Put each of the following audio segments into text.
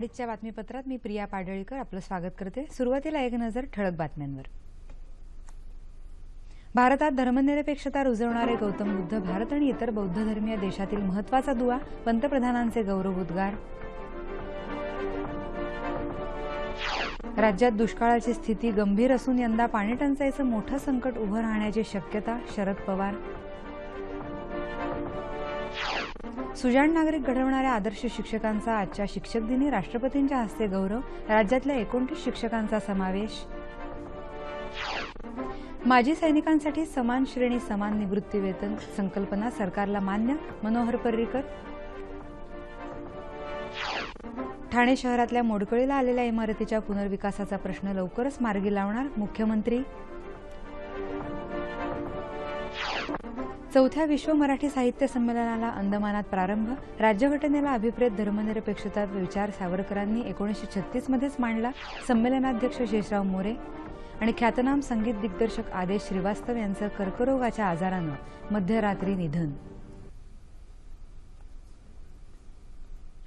अडीचच्या बातमीपत्रात मी प्रिया पाडळीकर आपलं स्वागत करते. सुरुवातीला एक नजर ठळक बातम्यांवर. भारतात धर्मनिरपेक्षता रुजवणारे गौतम बुद्ध भारत आणि इतर बौद्ध धर्मीय देशातील महत्त्वाचा दुवा पंतप्रधानांचे गौरव उद्गार. राज्यात दुष्काळाची स्थिती गंभीर असून यंदा पाणीटंचाईचं मोठं संकट उभं राहण्याची शक्यता शरद पवार. सुजाण नागरिक घडवणाऱ्या आदर्श शिक्षकांचा आजच्या शिक्षक दिनी राष्ट्रपतींच्या हस्ते गौरव राज्यातल्या एकोणतीस शिक्षकांचा समावेश. माजी सैनिकांसाठी समान श्रेणी समान निवृत्तीवेतन संकल्पना सरकारला मान्य मनोहर पर्रीकर. ठाणे शहरातल्या मोडकळीला आलेल्या इमारतीच्या पुनर्विकासाचा प्रश्न लवकरच मार्गी लावणार मुख्यमंत्री. चौथ्या विश्व मराठी साहित्य संमेलनाला अंदमानात प्रारंभ राज्यघटनेला अभिप्रेत धर्मनिरपेक्षता विचार सावरकरांनी एकोणीसशे छत्तीसमध्येच मांडला संमेलनाध्यक्ष शेषराव मोरे आणि ख्यातनाम संगीत दिग्दर्शक आदेश श्रीवास्तव यांचं कर्करोगाच्या आजारानं मध्यरात्री निधन.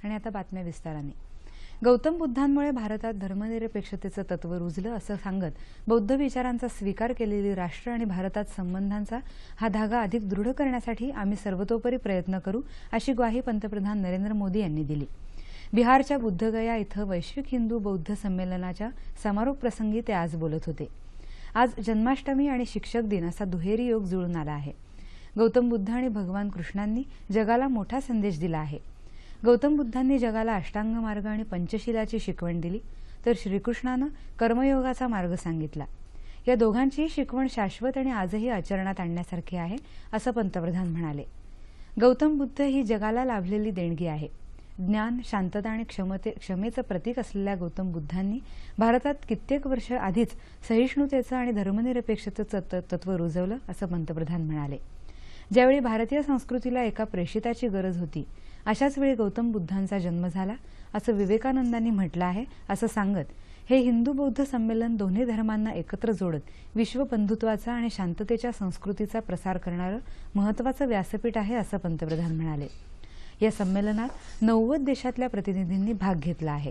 आणि आता बातम्या विस्ताराने. गौतम बुद्धांमुळे भारतात धर्मनिरपेक्षतेचं तत्व रुजलं असं सांगत बौद्ध विचारांचा स्वीकार केलेली राष्ट्र आणि भारतात संबंधांचा हा धागा अधिक दृढ करण्यासाठी आम्ही सर्वतोपरी प्रयत्न करू अशी ग्वाही पंतप्रधान नरेंद्र मोदी यांनी दिली. बिहारच्या बुद्धगया इथं वैश्विक हिंदू बौद्ध संमेलनाच्या समारोप प्रसंगी ते आज बोलत होते. आज जन्माष्टमी आणि शिक्षक दिन असा दुहेरी योग जुळून आला आहे. गौतम बुद्ध आणि भगवान कृष्णांनी जगाला मोठा संदेश दिला आहे. गौतम बुद्धांनी जगाला अष्टांग मार्ग आणि पंचशिलाची शिकवण दिली तर श्रीकृष्णानं कर्मयोगाचा मार्ग सांगितला. या दोघांचीही शिकवण शाश्वत आणि आजही आचरणात आणण्यासारखी आहे असं पंतप्रधान म्हणाले. गौतम बुद्ध ही जगाला लाभलेली देणगी आहे. ज्ञान शांतता आणि क्षमते क्षमेचं प्रतीक असलेल्या गौतम बुद्धांनी भारतात कित्येक वर्ष आधीच सहिष्णुतेचं आणि धर्मनिरपेक्षतेचं तत्व रुजवलं असं पंतप्रधान म्हणाले. ज्यावेळी भारतीय संस्कृतीला एका प्रेषिताची गरज होती अशाच वेळी गौतम बुद्धांचा जन्म झाला असं विवेकानंदांनी म्हटलं आहे असं सांगत हे हिंदू बौद्ध संमेलन दोन्ही धर्मांना एकत्र जोडत विश्वबंधुत्वाचा आणि शांततेच्या संस्कृतीचा प्रसार करणारं महत्वाचं व्यासपीठ आहे असं पंतप्रधान म्हणाले. या संमेलनात नव्वद देशातल्या प्रतिनिधींनी भाग घेतला आहे.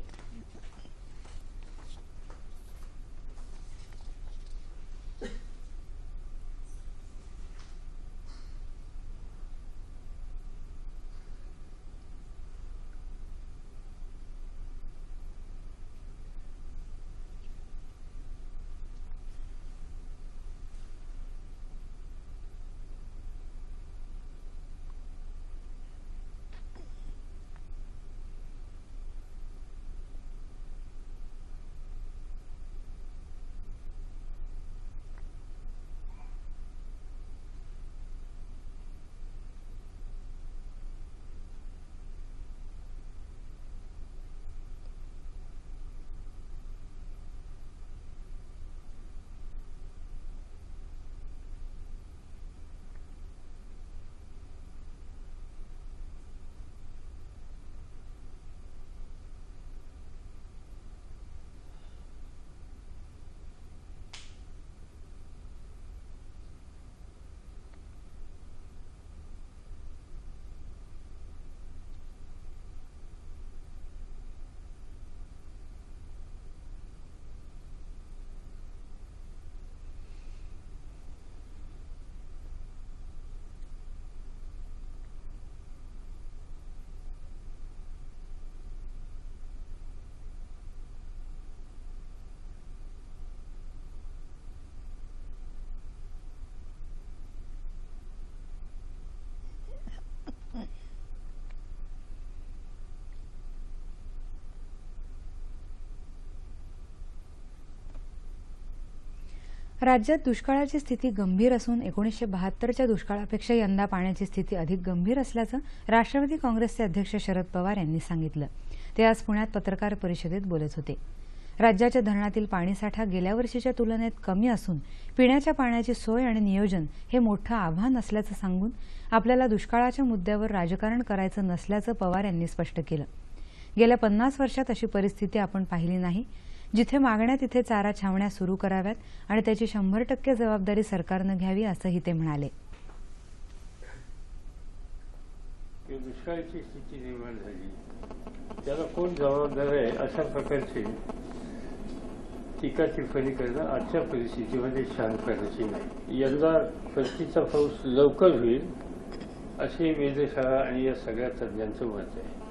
राज्यात दुष्काळाची स्थिती गंभीर असून एकोणीसशे बहात्तरच्या दुष्काळापेक्षा यंदा पाण्याची स्थिती अधिक गंभीर असल्याचं राष्ट्रवादी काँग्रेसचे अध्यक्ष शरद पवार यांनी सांगितलं. ते आज पुण्यात पत्रकार परिषदेत बोलत होते. राज्याच्या धरणातील पाणीसाठा गेल्या वर्षीच्या तुलनेत कमी असून पिण्याच्या पाण्याची सोय आणि नियोजन हे मोठं आव्हान असल्याचं सांगून आपल्याला दुष्काळाच्या मुद्द्यावर राजकारण करायचं नसल्याचं पवार यांनी स्पष्ट केलं. गेल्या पन्नास वर्षात अशी परिस्थिती आपण पाहिली नाही. जिथे मागण्या तिथे चारा छावण्या सुरू कराव्यात आणि त्याची शंभर टक्के जबाबदारी सरकारनं घ्यावी असंही ते म्हणाले. दुष्काळाची स्थिती निर्माण झाली. त्याला कोण जबाबदार आहे अशा प्रकारची टीका टिप्पणी करणं आजच्या परिस्थितीमध्ये शांत करायची नाही. यंदा परतीचा पाऊस लवकर होईल अशी वेधशाळा आणि या सगळ्या तज्ज्ञांचं मत आहे.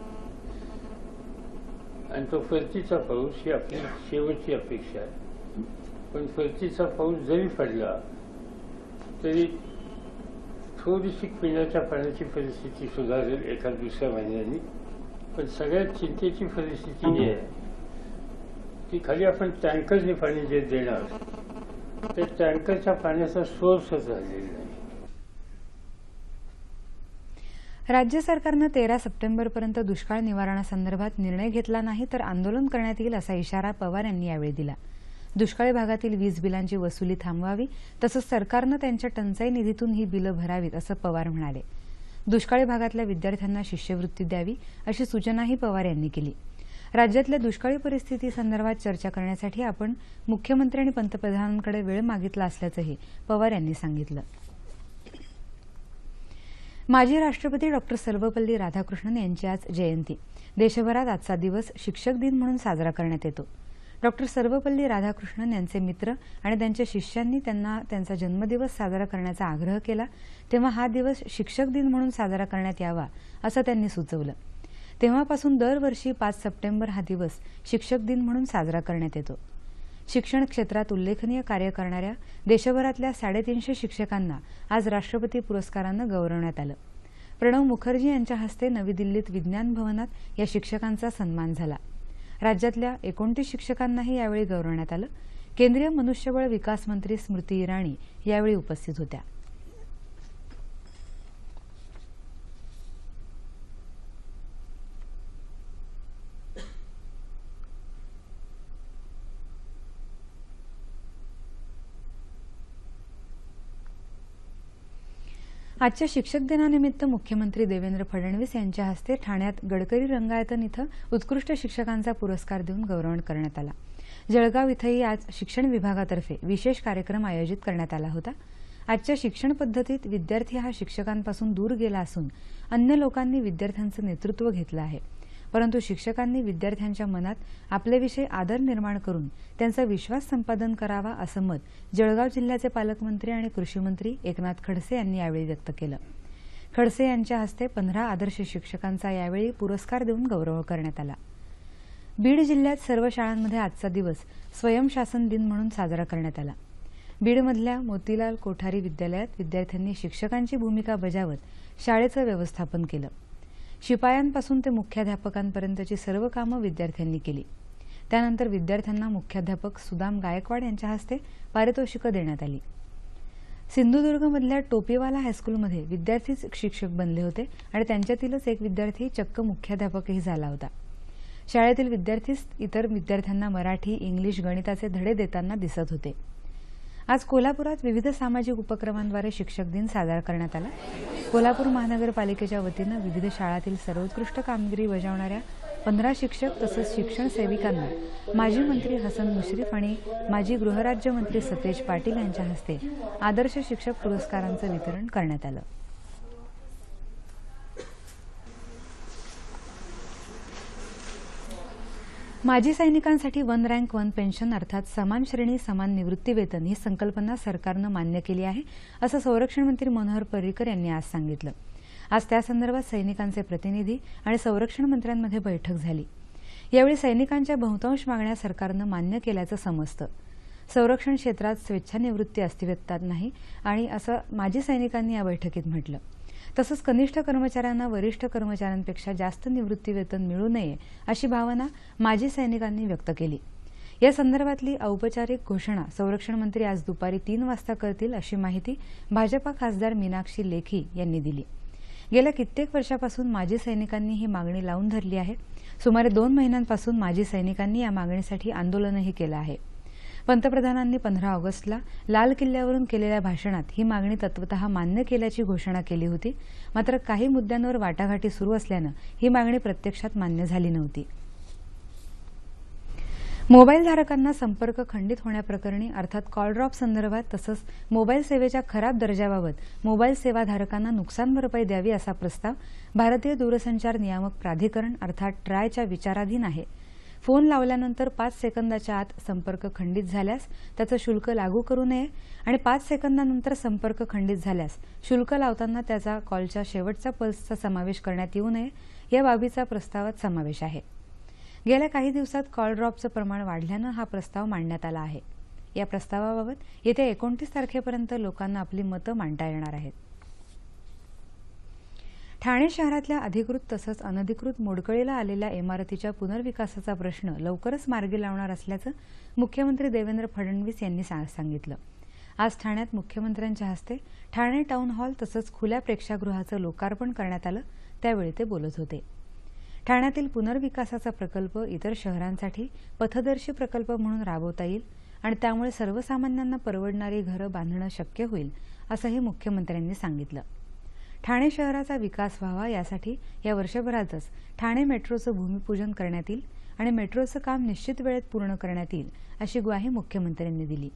आणि तो फरतीचा पाऊस ही आपली शेवटची अपेक्षा आहे. पण फरतीचा पाऊस जरी पडला तरी थोडीशी पिण्याच्या पाण्याची परिस्थिती सुधारेल एका दुसऱ्या महिन्यानी. पण सगळ्यात चिंतेची परिस्थिती जी आहे ती खाली आपण टँकरने पाणी जे देणार ते टँकरच्या पाण्याचा सोर्सच राहिलेला आहे. राज्य सरकारनं तेरा सप्टेंबरपर्यंत दुष्काळ निवारणासंदर्भात निर्णय घेतला नाही तर आंदोलन करण्यात येईल असा इशारा पवार यांनी यावेळी दिला. दुष्काळी भागातील वीज बिलांची वसुली थांबवावी तसंच सरकारनं त्यांच्या टंचाई निधीतून ही बिलं भरावीत असं पवार म्हणाले. दुष्काळी भागातल्या विद्यार्थ्यांना शिष्यवृत्ती द्यावी अशी सूचनाही पवार यांनी केली. राज्यातल्या दुष्काळी परिस्थिती संदर्भात चर्चा करण्यासाठी आपण मुख्यमंत्री आणि पंतप्रधानांकडे वेळ मागितला असल्याचंही पवार यांनी सांगितलं. माजी राष्ट्रपती डॉक्टर सर्वपल्ली राधाकृष्णन यांची आज जयंती. देशभरात आजचा दिवस शिक्षक दिन म्हणून साजरा करण्यात येतो. डॉक्टर सर्वपल्ली राधाकृष्णन यांचे मित्र आणि त्यांच्या शिष्यांनी त्यांना त्यांचा जन्मदिवस साजरा करण्याचा आग्रह केला तेव्हा हा दिवस शिक्षक दिन म्हणून साजरा करण्यात यावा असं त्यांनी सुचवलं. तेव्हापासून दरवर्षी पाच सप्टेंबर हा दिवस शिक्षक दिन म्हणून साजरा करण्यात येतो. शिक्षण क्षेत्रात उल्लेखनीय कार्य करणाऱ्या देशभरातल्या साडेतीनशे शिक्षकांना आज राष्ट्रपती पुरस्कारानं गौरवण्यात आलं. प्रणव मुखर्जी यांच्या हस्ते नवी दिल्लीत विज्ञान भवनात या शिक्षकांचा सन्मान झाला. राज्यातल्या एकोणतीस शिक्षकांनाही यावेळी गौरवण्यात आलं. केंद्रीय मनुष्यबळ विकास मंत्री स्मृती इराणी यावेळी उपस्थित होत्या. आजच्या शिक्षक दिनानिमित्त मुख्यमंत्री देवेंद्र फडणवीस यांच्या हस्ते ठाण्यात गडकरी रंगायतन इथं उत्कृष्ट शिक्षकांचा पुरस्कार देऊन गौरवण करण्यात आला. जळगाव इथंही आज शिक्षण विभागातर्फे विशेष कार्यक्रम आयोजित करण्यात आला होता. आजच्या शिक्षण पद्धतीत विद्यार्थी हा शिक्षकांपासून दूर गेला असून अन्य लोकांनी विद्यार्थ्यांचं नेतृत्व घेतलं आहे. परंतु शिक्षकांनी विद्यार्थ्यांच्या मनात आपल्याविषयी आदर निर्माण करून त्यांचा विश्वास संपादन करावा असं मत जळगाव जिल्ह्याचे पालकमंत्री आणि कृषीमंत्री एकनाथ खडसे यांनी यावेळी व्यक्त केलं. खडसे यांच्या हस्ते पंधरा आदर्श शिक्षकांचा यावेळी पुरस्कार देऊन गौरव करण्यात आला. बीड जिल्ह्यात सर्व शाळांमध्ये आजचा दिवस स्वयंशासन दिन म्हणून साजरा करण्यात आला. बीडमधल्या मोतीलाल कोठारी विद्यालयात विद्यार्थ्यांनी शिक्षकांची भूमिका बजावत शाळेचं व्यवस्थापन केलं. शिपायांपासून ते मुख्याध्यापकांपर्यंतची सर्व कामं विद्यार्थ्यांनी केली. त्यानंतर विद्यार्थ्यांना मुख्याध्यापक सुदाम गायकवाड यांच्या हस्ते पारितोषिकं देण्यात आली. सिंधुदुर्गमधल्या टोपीवाला हायस्कूलमध्ये विद्यार्थीच शिक्षक बनले होते आणि त्यांच्यातीलच एक विद्यार्थी चक्क मुख्याध्यापकही झाला होता. शाळेतील विद्यार्थीच इतर विद्यार्थ्यांना मराठी इंग्लिश गणिताचे धडे देताना दिसत होते. आज कोल्हापुरात विविध सामाजिक उपक्रमांद्वारे शिक्षक दिन साजरा करण्यात आला. कोल्हापूर महानगरपालिकेच्या वतीनं विविध शाळातील सर्वोत्कृष्ट कामगिरी बजावणाऱ्या पंधरा शिक्षक तसंच शिक्षण सेविकांना माजी मंत्री हसन मुश्रीफ आणि माजी गृहराज्यमंत्री सतेज पाटील यांच्या हस्ते आदर्श शिक्षक पुरस्कारांचं वितरण करण्यात आलं. माजी सैनिकांसाठी वन रँक वन पेन्शन अर्थात समान श्रेणी समान निवृत्तीवेतन ही संकल्पना सरकारनं मान्य केली आहे असं संरक्षण मंत्री मनोहर पर्रिकर यांनी आज सांगितलं. आज त्यासंदर्भात सैनिकांचे प्रतिनिधी आणि संरक्षण मंत्र्यांमध्ये बैठक झाली. यावेळी सैनिकांच्या बहुतांश मागण्या सरकारनं मान्य केल्याचं समजतं. संरक्षण क्षेत्रात स्वेच्छानिवृत्ती अस्तित्वात नाही आणि असं माजी सैनिकांनी या बैठकीत म्हटलं. तसंच कनिष्ठ कर्मचाऱ्यांना वरिष्ठ कर्मचाऱ्यांपेक्षा जास्त निवृत्ती वेतन मिळू नये अशी भावना माजी सैनिकांनी व्यक्त केली. या संदर्भातली औपचारिक घोषणा संरक्षण मंत्री आज दुपारी तीन वाजता करतील अशी माहिती भाजपा खासदार मीनाक्षी लेखी यांनी दिली. गेल्या कित्येक वर्षापासून माजी सैनिकांनी ही मागणी लावून धरली आहे. सुमारे दोन महिन्यांपासून माजी सैनिकांनी या मागणीसाठी आंदोलनही केलं आहे. पंतप्रधानांनी पंधरा ऑगस्टला लाल किल्ल्यावरून केलेल्या भाषणात ही मागणी तत्वत मान्य केल्याची घोषणा केली होती. मात्र काही मुद्द्यांवर वाटाघाटी सुरू असल्यानं ही मागणी प्रत्यक्षात मान्य झाली नव्हती. मोबाईल धारकांना संपर्क खंडित होण्याप्रकरणी अर्थात कॉल ड्रॉप संदर्भात तसंच मोबाईल सेवेच्या खराब दर्जाबाबत मोबाईल सेवा धारकांना नुकसान भरपाई द्यावी असा प्रस्ताव भारतीय दूरसंचार नियामक प्राधिकरण अर्थात ट्रायच्या विचाराधीन आहे. फोन लावल्यानंतर पाच सेकंदाच्या आत संपर्क खंडित झाल्यास त्याचं शुल्क लागू करू नये आणि पाच सेकंदानंतर संपर्क खंडित झाल्यास शुल्क लावताना त्याचा कॉलच्या शेवटच्या पल्सचा समावेश करण्यात येऊ नये या बाबीचा प्रस्तावात समावेश आहे. गेल्या काही दिवसात कॉल ड्रॉपचं प्रमाण वाढल्यानं हा प्रस्ताव मांडण्यात आला आहे. या प्रस्तावाबाबत येत्या एकोणतीस तारखेपर्यंत लोकांना आपली मतं मांडता येणार आहेत. ठाणे शहरातल्या अधिकृत तसंच अनधिकृत मोडकळीला आलेल्या इमारतीच्या पुनर्विकासाचा प्रश्न लवकरच मार्गी लावणार असल्याचं मुख्यमंत्री देवेंद्र फडणवीस यांनी सा- सांगितलं. आज ठाण्यात मुख्यमंत्र्यांच्या हस्ते ठाणे टाऊन हॉल तसंच खुल्या प्रेक्षागृहाचं लोकार्पण करण्यात आलं त्यावेळी ते बोलत होते. ठाण्यातील पुनर्विकासाचा प्रकल्प इतर शहरांसाठी पथदर्शी प्रकल्प म्हणून राबवता येईल आणि त्यामुळे सर्वसामान्यांना परवडणारी घरं बांधणं शक्य होईल असंही मुख्यमंत्र्यांनी सांगितलं. ठाणे शहराचा विकास व्हावा यासाठी या वर्षभरातच ठाणे मेट्रोचं भूमिपूजन करण्यात येईल आणि मेट्रोचं काम निश्चित वेळेत पूर्ण करण्यात येईल अशी ग्वाही मुख्यमंत्र्यांनी दिली.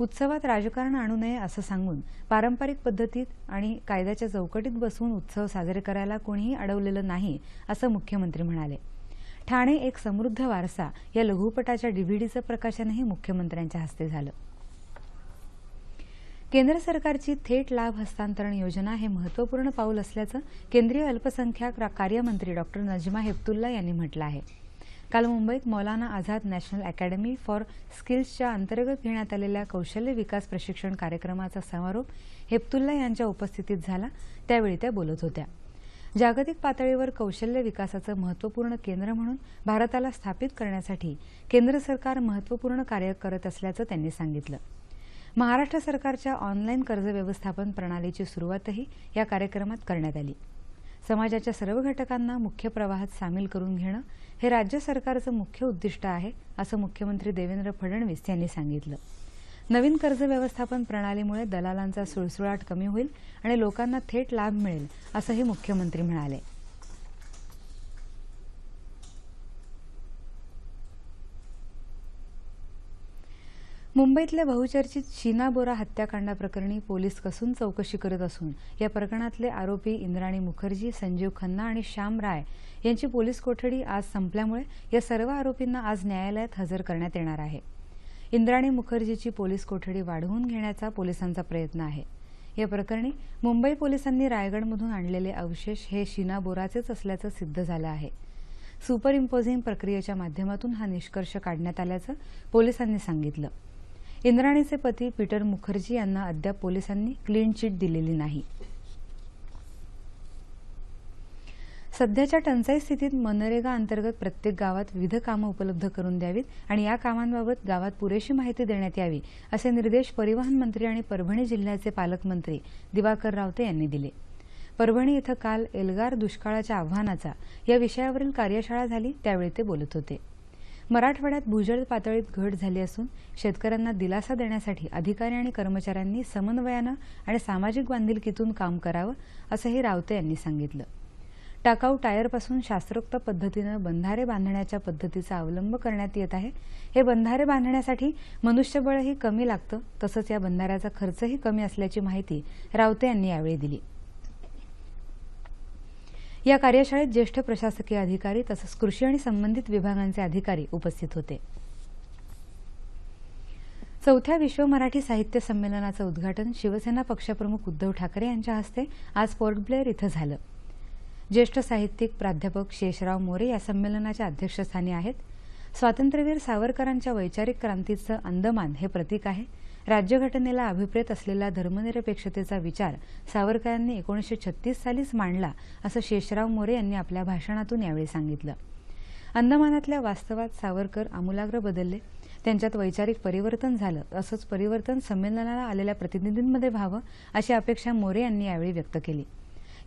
उत्सवात राजकारण आणू नये असं सांगून पारंपरिक पद्धतीत आणि कायद्याच्या चौकटीत बसवून उत्सव साजरे करायला कोणीही अडवलेलं नाही असं मुख्यमंत्री म्हणाले. ठाणे एक समृद्ध वारसा या लघुपटाच्या डीव्हीडीचं प्रकाशनही मुख्यमंत्र्यांच्या हस्ते झालं. केंद्र सरकारची थेट लाभ हस्तांतरण योजना हे महत्त्वपूर्ण पाऊल असल्याचं केंद्रीय अल्पसंख्याक कार्यमंत्री डॉक्टर नजमा हेपतुल्ला यांनी म्हटलं आहे. काल मुंबईत Maulana Azad National Academy for स्किल्सच्या अंतर्गत घेण्यात आलेल्या कौशल्य विकास प्रशिक्षण कार्यक्रमाचा समारोप हेपतुल्ला यांच्या उपस्थितीत झाला. त्यावेळी त्या बोलत होत्या. जागतिक पातळीवर कौशल्य विकासाचं महत्त्वपूर्ण केंद्र म्हणून भारताला स्थापित करण्यासाठी केंद्र सरकार महत्त्वपूर्ण कार्य करत असल्याचं त्यांनी सांगितलं. महाराष्ट्र सरकारच्या ऑनलाईन कर्ज व्यवस्थापन प्रणालीची सुरुवातही या कार्यक्रमात करण्यात आली. समाजाच्या सर्व घटकांना मुख्य प्रवाहात सामील करून घेणं हे राज्य सरकारचं मुख्य उद्दिष्ट आहे असं मुख्यमंत्री देवेंद्र फडणवीस यांनी सांगितलं. नवीन कर्ज व्यवस्थापन प्रणालीमुळे दलालांचा सुळसुळाट कमी होईल आणि लोकांना थेट लाभ मिळेल असंही मुख्यमंत्री म्हणाले. मुंबईतल्या बहुचर्चित शीना बोरा हत्याकांडाप्रकरणी पोलीस कसून चौकशी करत असून या प्रकरणातले आरोपी इंद्राणी मुखर्जी संजीव खन्ना आणि श्याम राय यांची पोलीस कोठडी आज संपल्यामुळे या सर्व आरोपींना आज न्यायालयात हजर करण्यात येणार आहे. इंद्राणी मुखर्जीची पोलीस कोठडी वाढवून घेण्याचा पोलिसांचा प्रयत्न आहे. या प्रकरणी मुंबई पोलिसांनी रायगडमधून आणलेले अवशेष हे शीना बोराचेच असल्याचं सिद्ध झालं आहे. सुपर इम्पोझिंग प्रक्रियेच्या माध्यमातून हा निष्कर्ष काढण्यात आल्याचं पोलिसांनी सांगितलं. इंद्राणीचे पती पीटर मुखर्जी यांना अद्याप पोलिसांनी क्लीन चिट दिलेली नाही. सध्याच्या टंचाई स्थितीत मनरेगा अंतर्गत प्रत्येक गावात विविध कामं उपलब्ध करून द्यावीत आणि या कामांबाबत गावात पुरेशी माहिती देण्यात यावी असे निर्देश परिवहन मंत्री आणि परभणी जिल्ह्याचे पालकमंत्री दिवाकर रावते यांनी दिले. परभणी इथं काल एल्गार दुष्काळाच्या आव्हानाचा या विषयावरील कार्यशाळा झाली त्यावेळी ते बोलत होते. मराठवाड्यात भूजल पातळीत घट झाली असून शेतकऱ्यांना दिलासा देण्यासाठी अधिकारी आणि कर्मचाऱ्यांनी समन्वयानं आणि सामाजिक बांधिलकीतून काम करावं असंही रावते यांनी सांगितलं. टाकाऊ टायरपासून शास्त्रोक्त पद्धतीनं बंधारे बांधण्याच्या पद्धतीचा अवलंब करण्यात येत आहे. हे बंधारे बांधण्यासाठी मनुष्यबळही कमी लागतं तसंच या बंधाऱ्याचा खर्चही कमी असल्याची माहिती रावते यांनी यावेळी दिली. या कार्यशाळेत ज्येष्ठ प्रशासकीय अधिकारी तसंच कृषी आणि संबंधित विभागांचे अधिकारी उपस्थित होते. चौथ्या विश्व मराठी साहित्य संमेलनाचं उद्घाटन शिवसेना पक्षप्रमुख उद्धव ठाकरे यांच्या हस्ते आज पोर्ट ब्लेअर इथं झालं. ज्येष्ठ साहित्यिक प्राध्यापक शेषराव मोरे या संमेलनाच्या अध्यक्षस्थानी आहेत. स्वातंत्र्यवीर सावरकरांच्या वैचारिक क्रांतीचं अंदमान हे प्रतीक आहे. राज्यघटनेला अभिप्रेत असलेला धर्मनिरपेक्षतेचा विचार सावरकरांनी एकोणीसशे छत्तीस सालीच मांडला असं शेषराव मोरे यांनी आपल्या भाषणातून यावेळी सांगितलं. अंदमानातल्या वास्तवात सावरकर आमूलाग्र बदलले. त्यांच्यात वैचारिक परिवर्तन झालं असंच परिवर्तन संमेलनाला आलेल्या प्रतिनिधींमध्ये व्हावं अशी अपेक्षा मोरे यांनी यावेळी व्यक्त केली.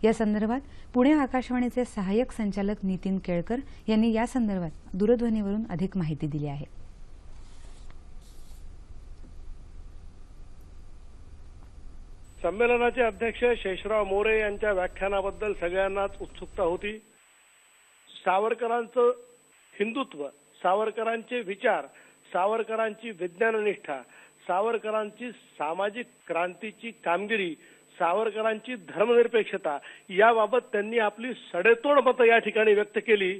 या संदर्भात पुणे आकाशवाणीचे सहाय्यक संचालक नितीन केळकर यांनी या संदर्भात दूरध्वनीवरून अधिक माहिती दिली आहे. संमेलनाचे अध्यक्ष शेषराव मोरे यांच्या व्याख्यानाबद्दल सगळ्यांनाच उत्सुकता होती. सावरकरांचं हिंदुत्व सावरकरांचे विचार सावरकरांची विज्ञाननिष्ठा सावरकरांची सामाजिक क्रांतीची कामगिरी सावरकरांची धर्मनिरपेक्षता याबाबत त्यांनी आपली सडेतोड मतं या ठिकाणी व्यक्त केली.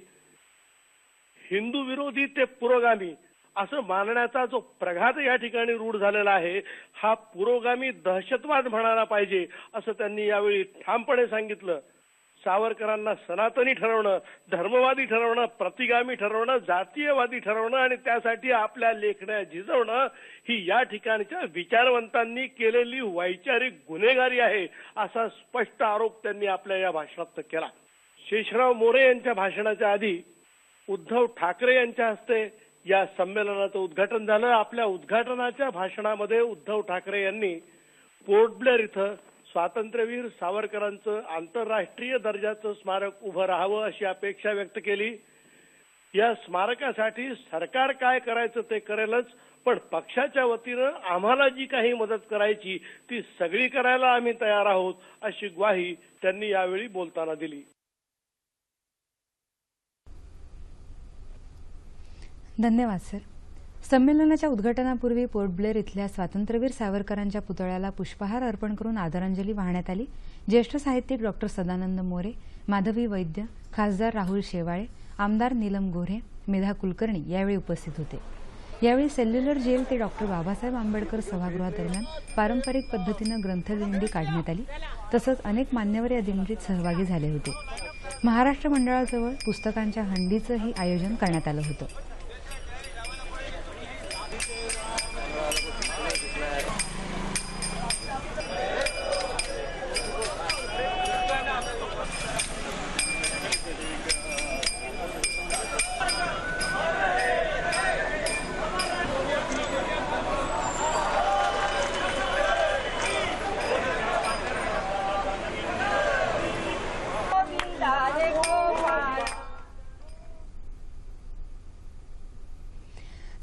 हिंदू विरोधी ते पुरोगामी असं मानण्याचा जो प्रघात या ठिकाणी रूढ झालेला आहे हा पुरोगामी दहशतवाद म्हणायला पाहिजे असं त्यांनी यावेळी ठामपणे सांगितलं. सावरकरांना सनातनी ठरवणं धर्मवादी ठरवणं प्रतिगामी ठरवणं जातीयवादी ठरवणं आणि त्यासाठी आपल्या लेखण्या झिजवणं ही या ठिकाणच्या विचारवंतांनी केलेली वैचारिक गुन्हेगारी आहे असा स्पष्ट आरोप त्यांनी आपल्या या भाषणात केला. शेषराव मोरे यांच्या भाषणाच्या आधी उद्धव ठाकरे यांच्या हस्ते या संमेलनाचं उद्घाटन झालं. आपल्या उद्घाटनाच्या भाषणामध्ये उद्धव ठाकरे यांनी पोर्टब्लेअर इथं स्वातंत्र्यवीर सावरकरांचं आंतरराष्ट्रीय दर्जाचं स्मारक उभं राहावं अशी अपेक्षा व्यक्त केली. या स्मारकासाठी सरकार काय करायचं ते करेलच पण पक्षाच्या वतीनं आम्हाला जी काही मदत करायची ती सगळी करायला आम्ही तयार आहोत अशी ग्वाही त्यांनी यावेळी बोलताना दिली. धन्यवाद सर. संमेलनाच्या उद्घाटनापूर्वी पोर्ट ब्लेअर इथल्या स्वातंत्र्यवीर सावरकरांच्या पुतळ्याला पुष्पहार अर्पण करून आदरांजली वाहण्यात आली. ज्येष्ठ साहित्यिक डॉक्टर सदानंद मोरे माधवी वैद्य खासदार राहुल शेवाळे आमदार नीलम गोऱ्हे मेधा कुलकर्णी यावेळी उपस्थित होते. यावेळी सेल्युलर जेल ते डॉक्टर बाबासाहेब आंबेडकर सभागृहादरम्यान पारंपरिक पद्धतीनं ग्रंथदिंडी काढण्यात आली. तसंच अनेक मान्यवर या दिंडीत सहभागी झाले होते. महाराष्ट्र मंडळाजवळ पुस्तकांच्या हंडीचंही आयोजन करण्यात आलं होतं.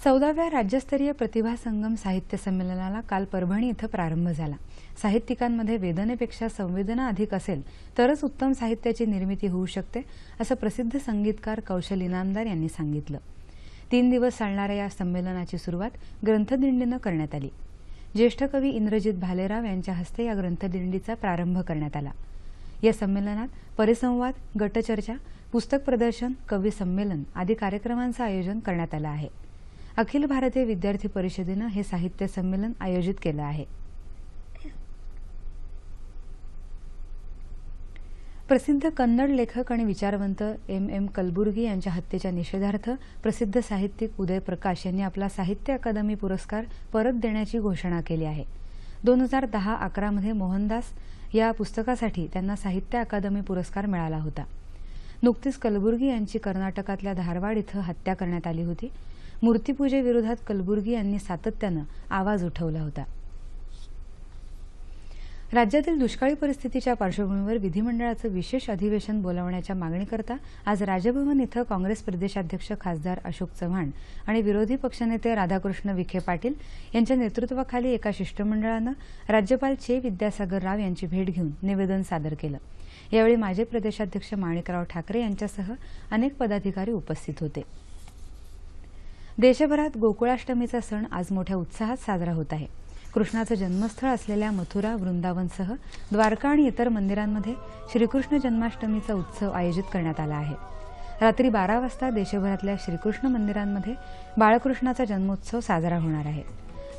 चौदाव्या राज्यस्तरीय प्रतिभा संगम साहित्य संमेलनाला काल परभणी इथं प्रारंभ झाला. साहित्यिकांमध्ये वेदनेपेक्षा संवेदना अधिक असेल तरच उत्तम साहित्याची निर्मिती होऊ शकते असं प्रसिद्ध संगीतकार कौशल इनामदार यांनी सांगितलं. तीन दिवस चालणाऱ्या या संमेलनाची सुरुवात ग्रंथदिंडीनं करण्यात आली. ज्येष्ठ कवी इंद्रजित भालेराव यांच्या हस्ते या ग्रंथदिंडीचा प्रारंभ करण्यात आला. या संमेलनात परिसंवाद गटचर्चा पुस्तक प्रदर्शन कवी संमेलन आदी कार्यक्रमांचं आयोजन करण्यात आलं आहे. अखिल भारतीय विद्यार्थी परिषदेनं हे साहित्य संमेलन आयोजित केलं आहे. प्रसिद्ध कन्नड लेखक आणि विचारवंत एम एम कलबुर्गी यांच्या हत्येच्या निषेधार्थ प्रसिद्ध साहित्यिक उदय प्रकाश यांनी आपला साहित्य अकादमी पुरस्कार परत देण्याची घोषणा केली आहे. दोन हजार दहा अकरामध्ये मोहनदास या पुस्तकासाठी त्यांना साहित्य अकादमी पुरस्कार मिळाला होता. नुकतीच कलबुर्गी यांची कर्नाटकातल्या धारवाड इथं हत्या करण्यात आली होती. मूर्तीपूजेविरोधात कलबुर्गी यांनी सातत्यानं आवाज उठवला होता. राज्यातील दुष्काळी परिस्थितीच्या पार्श्वभूमीवर विधिमंडळाचं विशेष अधिवेशन बोलावण्याच्या मागणीकरता आज राजभवन इथं काँग्रेस प्रदेशाध्यक्ष खासदार अशोक चव्हाण आणि विरोधी पक्षनेते राधाकृष्ण विखे पाटील यांच्या नेतृत्वाखाली एका शिष्टमंडळानं राज्यपाल चे विद्यासागर राव यांची भेट घेऊन निवेदन सादर केलं. यावेळी माजी प्रदेशाध्यक्ष माणिकराव ठाकरे यांच्यासह अनेक पदाधिकारी उपस्थित होते. देशभरात गोकुळाष्टमीचा सण आज मोठ्या उत्साहात साजरा होत आहे. कृष्णाचं जन्मस्थळ असलेल्या मथुरा वृंदावनसह द्वारका आणि इतर मंदिरांमध्ये श्रीकृष्ण जन्माष्टमीचा उत्सव आयोजित करण्यात आला आहे. रात्री बारा वाजता देशभरातल्या श्रीकृष्ण मंदिरांमध्ये बाळकृष्णाचा जन्मोत्सव साजरा होणार आहे.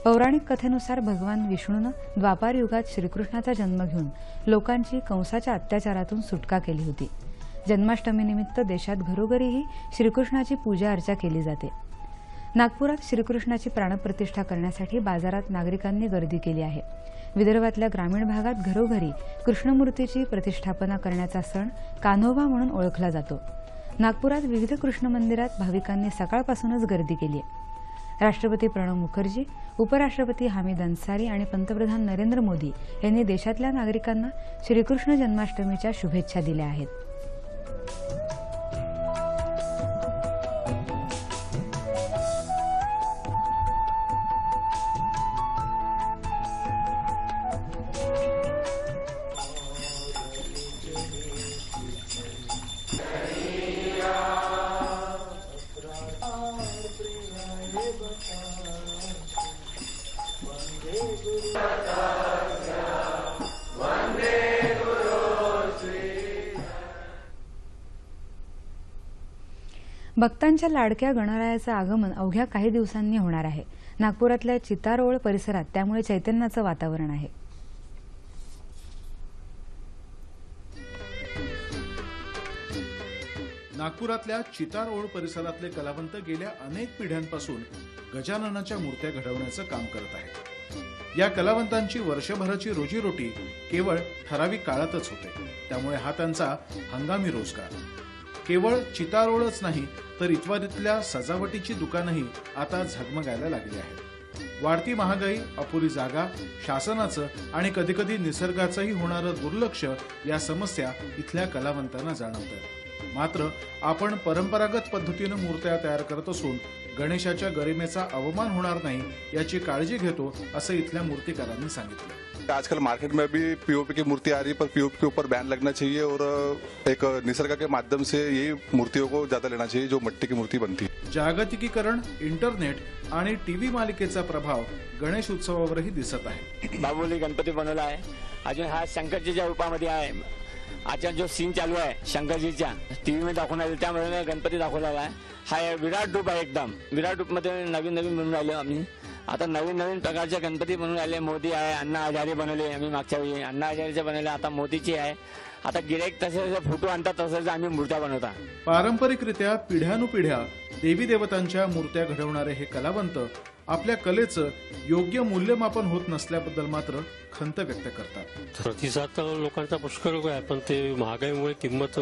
पौराणिक कथेनुसार भगवान विष्णूनं द्वापार युगात श्रीकृष्णाचा जन्म घेऊन लोकांची कंसाच्या अत्याचारातून सुटका केली होती. जन्माष्टमीनिमित्त देशात घरोघरीही श्रीकृष्णाची पूजा अर्चा केली जाते. नागपुरात श्रीकृष्णाची प्राणप्रतिष्ठा करण्यासाठी बाजारात नागरिकांनी गर्दी केली आहे. विदर्भातल्या ग्रामीण भागात घरोघरी कृष्णमूर्तीची प्रतिष्ठापना करण्याचा सण कान्होबा म्हणून ओळखला जातो. नागपुरात विविध कृष्ण मंदिरात भाविकांनी सकाळपासूनच गर्दी केली आहे. राष्ट्रपती प्रणव मुखर्जी उपराष्ट्रपती हामिद अन्सारी आणि पंतप्रधान नरेंद्र मोदी यांनी देशातल्या नागरिकांना श्रीकृष्ण जन्माष्टमीच्या शुभेच्छा दिल्या आहेत. भक्तांच्या लाडक्या गणरायाचं आगमन अवघ्या काही दिवसांनी होणार आहे. नागपुरातल्या चितारोळ परिसरात त्यामुळे चैतन्याचं वातावरण आहे. नागपुरातल्या चितारोळ परिसरातले कलावंत गेल्या अनेक पिढ्यांपासून गजाननाच्या मूर्त्या घडवण्याचं काम करत आहेत. या कलावंतांची वर्षभराची रोजीरोटी केवळ ठराविक काळातच होते. त्यामुळे हा त्यांचा हंगामी रोजगार. केवळ चितारोळच नाही तर इतवारीतल्या सजावटीची दुकानंही आता झगमगायला लागली आहेत. वाढती महागाई अपुरी जागा शासनाचं आणि कधीकधी निसर्गाचंही होणारं दुर्लक्ष या समस्या इथल्या कलावंतांना जाणवतात. मात्र आपण परंपरागत पद्धतीनं मूर्त्या तयार करत असून गणेशाच्या गरिमेचा अवमान होणार नाही याची काळजी घेतो असं इथल्या मूर्तिकारांनी सांगितलं. आजकल मार्केट में भी पीओपी की मूर्ति आ रही है पर पीओपी के ऊपर बैन लगना चाहिए और एक निसर्ग के माध्यम से यही मूर्तियों को ज़्यादा लेना चाहिए जो मिट्टी की मूर्ति बनती है। जागतिकीकरण इंटरनेट आणि टीव्ही मालिकेचा प्रभाव गणेश उत्सवावरही दिसत आहे. बाबुली गणपती बनवला आहे. अजून हा शंकरजीच्या रूपामध्ये आहे. आता जो सीन चालू आहे शंकरजीच्या टीव्ही मध्ये दाखवून आले त्यामुळे गणपती दाखवलेला आहे. हा विराट रूप आहे एकदम. विराट रूप मध्ये नवीन नवीन बनवून राहिलो आम्ही. आता नवीन नवीन प्रकारचे गणपती बनवून आले मोदी आहे अण्णा हजारे बनवले आम्ही मागच्या वेळी. अण्णा हजारेचे बनवले आता मोदीची आहे. आता गिरेक तसे जसे फोटो आणतात तसंच आम्ही मूर्त्या बनवता पारंपरिकरित्या पिढ्यानुपिढ्या देवी देवतांच्या मूर्त्या घडवणारे हे कलावंत आपल्या कलेचं योग्य मूल्यमापन होत नसल्याबद्दल मात्र खंत व्यक्त करतात. प्रतिसाद तर लोकांचा पुष्कळ आहे पण ते महागाईमुळे किंमत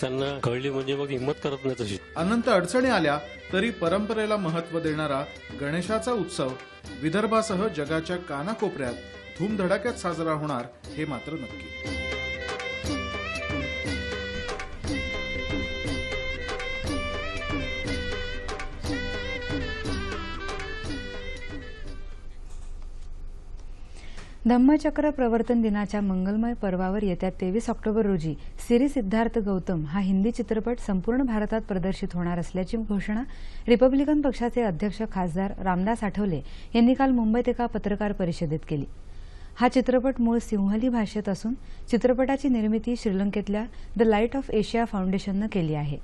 त्यांना कळली म्हणजे मग हिंमत करत नाही तशी. अनंत अडचणी आल्या तरी परंपरेला महत्त्व देणारा गणेशाचा उत्सव विदर्भासह जगाच्या कानाकोपऱ्यात धूमधडाक्यात साजरा होणार हे मात्र नक्की. धम्मचक्र प्रवर्तन दिनाच्या मंगलमय पर्वावर येत्या तेवीस ऑक्टोबर रोजी सिरी सिद्धार्थ गौतम हा हिंदी चित्रपट संपूर्ण भारतात प्रदर्शित होणार असल्याची घोषणा रिपब्लिकन पक्षाचे अध्यक्ष खासदार रामदास आठवले यांनी काल मुंबईत एका पत्रकार परिषदेत केली. हा चित्रपट मूळ सिंहली भाषेत असून चित्रपटाची निर्मिती श्रीलंकेतल्या द लाइट ऑफ एशिया फाउंडेशननं केली आहे.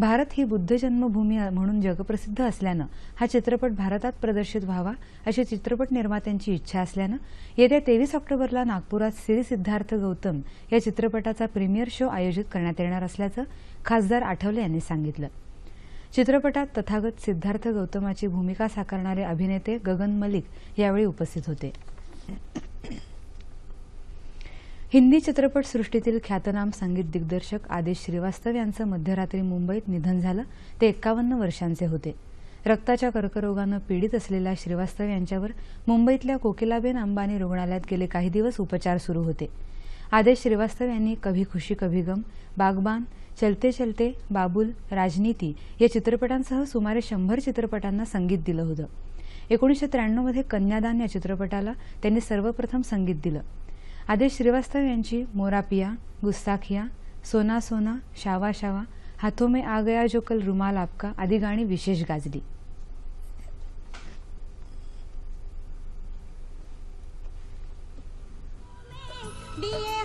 भारत ही बुद्ध जन्मभूमी म्हणून जगप्रसिद्ध असल्यानं हा चित्रपट भारतात प्रदर्शित व्हावा अशी चित्रपट निर्मात्यांची इच्छा असल्यानं येत्या तेवीस ऑक्टोबरला नागपुरात श्री सिद्धार्थ गौतम या चित्रपटाचा प्रीमियर शो आयोजित करण्यात येणार असल्याचं खासदार आठवले यांनी सांगितलं. चित्रपटात तथागत सिद्धार्थ गौतमाची भूमिका साकारणारे अभिनेते गगन मलिक यावेळी उपस्थित होते. हिंदी चित्रपटसृष्टीतील ख्यातनाम संगीत दिग्दर्शक आदेश श्रीवास्तव यांचं मध्यरात्री मुंबईत निधन झालं. ते एक्कावन्न वर्षांचे होते. रक्ताच्या कर्करोगानं पीडित असलेल्या श्रीवास्तव यांच्यावर मुंबईतल्या कोकिलाबेन अंबानी रुग्णालयात गेले काही दिवस उपचार सुरू होते. आदेश श्रीवास्तव यांनी कभी खुशी कभी गम बागबान चलते चलते बाबुल राजनीती या चित्रपटांसह सुमारे शंभर चित्रपटांना संगीत दिलं होतं. एकोणीसशे त्र्याण्णवमध्ये कन्यादान या चित्रपटाला त्यांनी सर्वप्रथम संगीत दिलं. आदेश श्रीवास्तव यांची मोरापिया गुस्ताखिया सोना सोना शावा शावा हाथों में आ गया जो कल रुमाल आपका आदी गाणी विशेष गाजली. दिए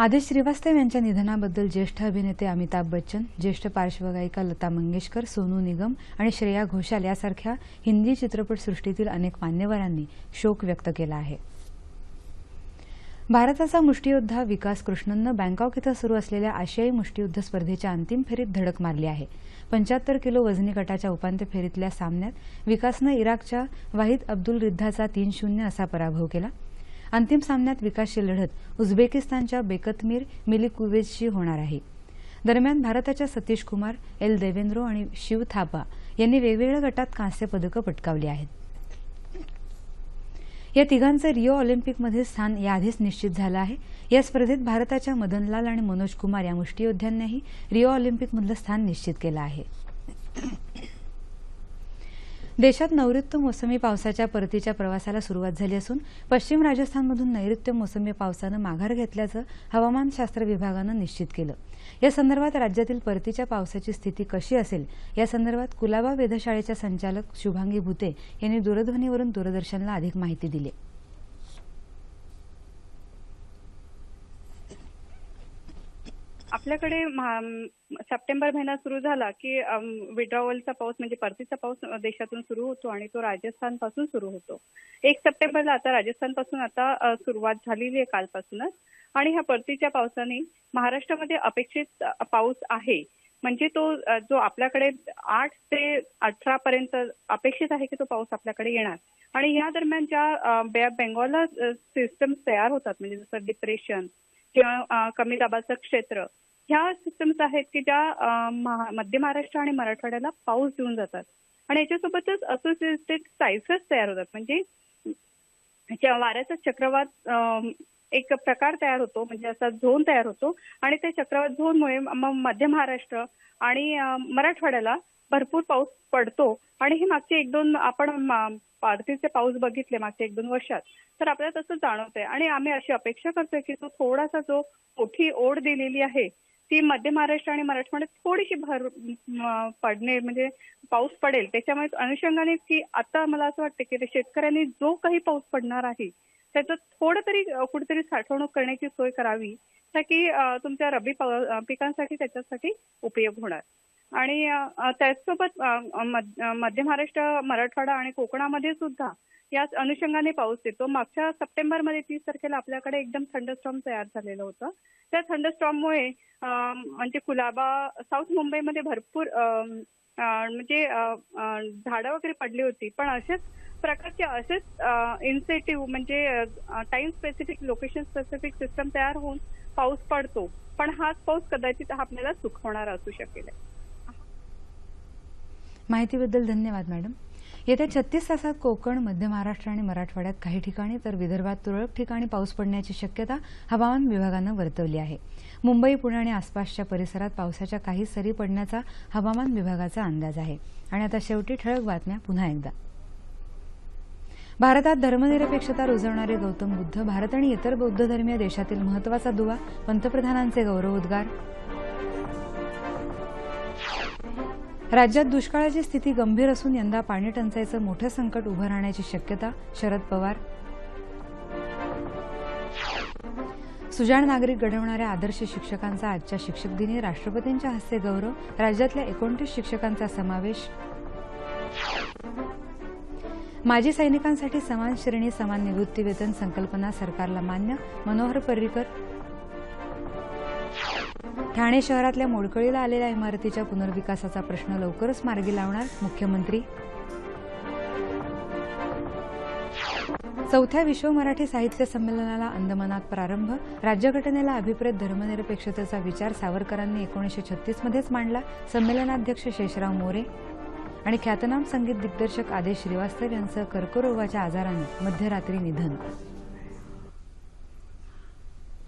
आदेश श्रीवास्तव यांच्या निधनाबद्दल ज्येष्ठ अभिनेते अमिताभ बच्चन ज्येष्ठ पार्श्वगायिका लता मंगेशकर सोनू निगम आणि श्रेया घोषाल यासारख्या हिंदी चित्रपटसृष्टीतील अनेक मान्यवरांनी शोक व्यक्त केला आहे. भारताचा मुष्टियोद्धा विकास कृष्णननं बँकॉक इथं सुरू असलेल्या आशियाई मुष्टियुद्ध स्पर्धेच्या अंतिम फेरीत धडक मारली आहे. पंच्याहत्तर किलो वजनी गटाच्या उपांत्य फेरीतल्या सामन्यात विकासनं इराकच्या वाहिद अब्दुल रिद्धाचा तीन शून्य असा पराभव केला. अंतिम सामन्यात विकासची लढत उझबेकिस्तानच्या बेकतमीर मिलिकुवेजशी होणार आहे. दरम्यान भारताच्या सतीश कुमार एल देवेंद्रो आणि शिव थापा यांनी वेगवेगळ्या गटात कांस्य पदकं पटकावली आहेत. या तिघांचं रिओ ऑलिम्पिकमध्ये स्थान याआधीच निश्चित झालं आहे. या स्पर्धेत भारताच्या मदनलाल आणि मनोज कुमार या मुष्टीयोद्ध्यांनीही रिओ ऑलिम्पिकमधलं स्थान निश्चित केलं आहे. देशात नैऋत्य मोसमी पावसाच्या परतीच्या प्रवासाला सुरुवात झाली असून पश्चिम राजस्थानमधून नैऋत्य मोसमी पावसानं माघार घेतल्याचं हवामानशास्त्र विभागानं निश्चित केलं. या संदर्भात राज्यातील परतीच्या पावसाची स्थिती कशी असेल? या संदर्भात कुलाबा वेधशाळेच्या संचालक शुभांगी भुते यांनी दूरध्वनीवरून दूरदर्शनला अधिक माहिती दिली. आपल्याकडे सप्टेंबर महिना सुरू झाला की विड्रॉवलचा पाऊस म्हणजे परतीचा पाऊस देशातून सुरू होतो आणि तो राजस्थानपासून सुरू होतो. एक सप्टेंबरला आता राजस्थानपासून आता सुरुवात झालेली आहे कालपासूनच. आणि ह्या परतीच्या पावसाने महाराष्ट्रामध्ये अपेक्षित पाऊस आहे. म्हणजे तो जो आपल्याकडे आठ ते अठरा पर्यंत अपेक्षित आहे की तो पाऊस आपल्याकडे येणार. आणि या दरम्यान ज्या अ, बेंगॉलला सिस्टम तयार होतात म्हणजे जसं डिप्रेशन किंवा कमी दाबाचं क्षेत्र ह्या सिस्टम्स आहेत की ज्या मध्य महाराष्ट्र आणि मराठवाड्याला पाऊस देऊन जातात. आणि याच्यासोबतच असोसिएटेड सायसेस तयार होतात. म्हणजे वाऱ्याचा चक्रवात एक प्रकार तयार होतो म्हणजे असा झोन तयार होतो आणि त्या चक्रवात झोनमुळे मग मध्य महाराष्ट्र आणि मराठवाड्याला भरपूर पाऊस पडतो. आणि हे मागचे एक दोन आपण पारतीचे पाऊस बघितले मागच्या एक दोन वर्षात. तर आपल्याला तसं जाणवतंय. आणि आम्ही अशी अपेक्षा करतोय की तो थोडासा जो मोठी ओढ दिलेली आहे ती मध्य महाराष्ट्र आणि मराठवाड्यात थोडीशी भर पडणे म्हणजे पाऊस पडेल. त्याच्यामुळे अनुषंगाने की आता मला असं वाटतं की शेतकऱ्यांनी जो काही पाऊस पडणार आहे त्याचं थोडं तरी कुठेतरी साठवणूक करण्याची सोय करावी ताकी तुमच्या रब्बी पिकांसाठी त्याच्यासाठी उपयोग होणार. आणि त्याचसोबत मध्य महाराष्ट्र मराठवाडा आणि कोकणामध्ये सुद्धा याच अनुषंगाने पाऊस येतो. मागच्या सप्टेंबरमध्ये तीस तारखेला आपल्याकडे एकदम थंडस्टॉर्म तयार झालेलं होतं. त्या थंडस्टॉर्ममुळे म्हणजे कुलाबा साऊथ मुंबईमध्ये भरपूर म्हणजे झाडं वगैरे पडली होती. पण असेच प्रकारचे असेच इन्सेटिव्ह म्हणजे time specific location specific system तयार होऊन पाऊस पडतो. पण हाच पाऊस कदाचित आपल्याला सुखवणारा असू शकेल. माहितीबद्दल धन्यवाद मॅडम. येत्या छत्तीस तासात कोकण मध्य महाराष्ट्र आणि मराठवाड्यात काही ठिकाणी तर विदर्भात तुरळक ठिकाणी पाऊस पडण्याची शक्यता हवामान विभागानं वर्तवली आहे. मुंबई पुणे आणि आसपासच्या परिसरात पावसाच्या काही सरी पडण्याचा हवामान विभागाचा अंदाज आहे. आणि आता शेवटी ठळक बातम्या पुन्हा एकदा. भारतात धर्मनिरपेक्षता रुजवणारे गौतम बुद्ध भारत आणि इतर बौद्ध धर्मीय देशातील महत्त्वाचा दुवा पंतप्रधानांचे गौरवोद्गार राज्यात दुष्काळाची स्थिती गंभीर असून यंदा पाणी टंचाईचं मोठं संकट उभं राहण्याची शक्यता शरद पवार. सुजाण नागरिक घडवणाऱ्या आदर्श शिक्षकांचा आजच्या शिक्षक दिनी राष्ट्रपतींच्या हस्ते गौरव राज्यातल्या एकोणतीस शिक्षकांचा समावेश. माजी सैनिकांसाठी समान श्रेणी समान निवृत्तीवेतन संकल्पना सरकारला मान्य मनोहर पर्रीकर ठाणे शहरातल्या मोडकळीला आलेल्या इमारतीच्या पुनर्विकासाचा प्रश्न लवकरच मार्गी लावणार मुख्यमंत्री. चौथ्या विश्व मराठी साहित्य संमेलनाला अंदमानात प्रारंभ राज्यघटनेला अभिप्रेत धर्मनिरपेक्षतेचा विचार सावरकरांनी एकोणीसशे छत्तीसमध्येच मांडला संमेलनाध्यक्ष शेषराव मोरे आणि ख्यातनाम संगीत दिग्दर्शक आदेश श्रीवास्तव यांचं कर्करोगाच्या आजारानं मध्यरात्री निधन.